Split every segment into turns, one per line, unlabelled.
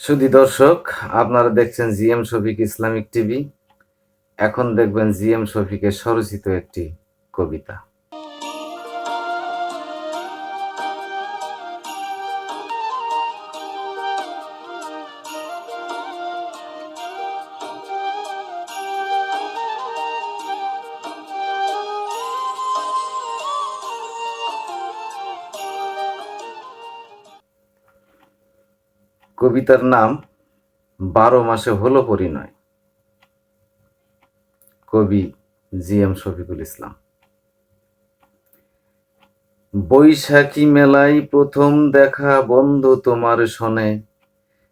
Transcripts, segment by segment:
সুধী দর্শক, আপনারা দেখছেন G M Shafiq Islamic TV. এখন দেখবেন জি এম শফিকের স্বরচিত একটি কবিতা। কবিতার নাম বারো মাসে হলো পরিণয়। কবি জি এম শফিকুল ইসলাম। বৈশাখী মেলায় প্রথম দেখা বন্ধু তোমার শোনে,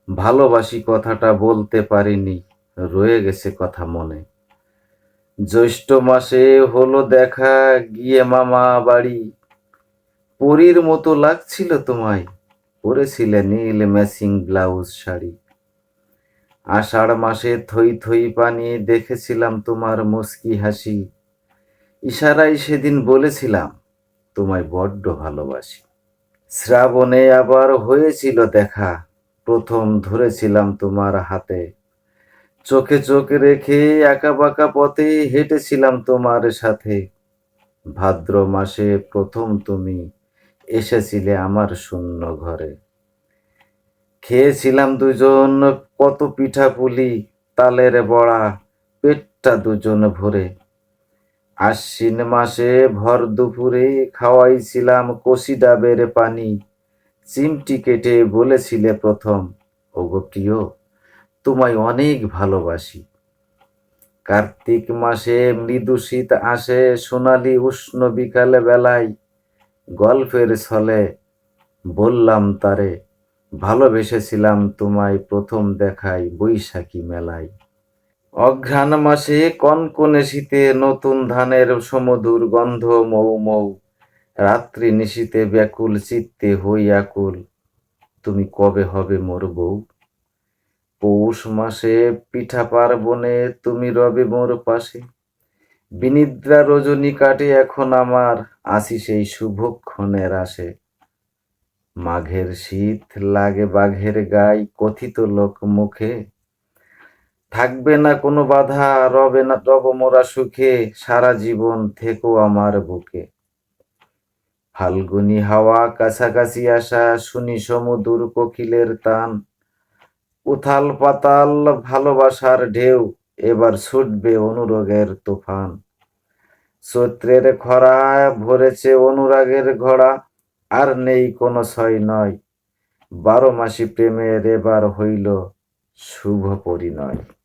ভালোবাসি কথাটা বলতে পারিনি, রয়ে গেছে কথা মনে। জ্যৈষ্ঠ মাসে হলো দেখা, গিয়ে মামা বাড়ি, পরীর মতো লাগছিল তোমায় পরেছিলে নীল ম্যাচিং ব্লাউজ শাড়ি। আষাঢ় মাসে থই থই পানি দেখেছিলাম তোমার মুস্কি হাসি। ইশারায় সেদিন বলেছিলাম, তোমায় বড্ড ভালোবাসি। শ্রাবণে আবার হয়েছিল দেখা, প্রথম ধরেছিলাম তোমার হাতে। চোখে চোখে রেখে একা বাঁকা পথে হেঁটেছিলাম তোমার সাথে। ভাদ্র মাসে প্রথম তুমি এসেছিলে আমার শূন্য ঘরে। খেয়েছিলাম দুজন কত পিঠা পুলি তালের বড়া, পেটটা দুজন ভরে। আশ্বিন মাসে ভর দুপুরে খাওয়াইছিলাম কষি ডাবের পানি। চিমটি কেটে বলেছিলে প্রথম, ওগো প্রিয়, তোমায় অনেক ভালোবাসি। কার্তিক মাসে মৃদু শীত আসে সোনালি উষ্ণ বিকালে বেলায় গল্পের ছলে বললাম তারে, ভালোবেসেছিলাম তোমায় প্রথম দেখাই বৈশাখী মেলায়। অঘ্রাণ মাসে কনকনে শীতে নতুন ধানের সমধুর গন্ধ মৌ মৌ, রাত্রি নিশীতে ব্যাকুল চিত্তে হই আকুল, তুমি কবে হবে মোর বউ? পৌষ মাসে পিঠা পার্বণে তুমি রবে মোর পাশে। বিনিদ্রা রজনী কাটে এখন আমার, আসি সেই শুভক্ষণের আসে। মাঘের শীত লাগে বাঘের গাই কথিত লোক মুখে। থাকবে না কোনো বাধা, রবে না রব মোরা সুখে, সারা জীবন থেকো আমার বুকে। ফাল্গুনি হাওয়া, কাছাকাছি আসা, শুনি সমুদুর কোকিলের তান। উথাল পাতাল ভালোবাসার ঢেউ এবার ছুটবে অনুরাগের তুফান। চৈত্রের খরা ভরেছে অনুরাগের ঘোড়া, আর নেই কোনো ছয় নয়। বারো মাসি প্রেমের এবার হইল শুভ পরিণয়।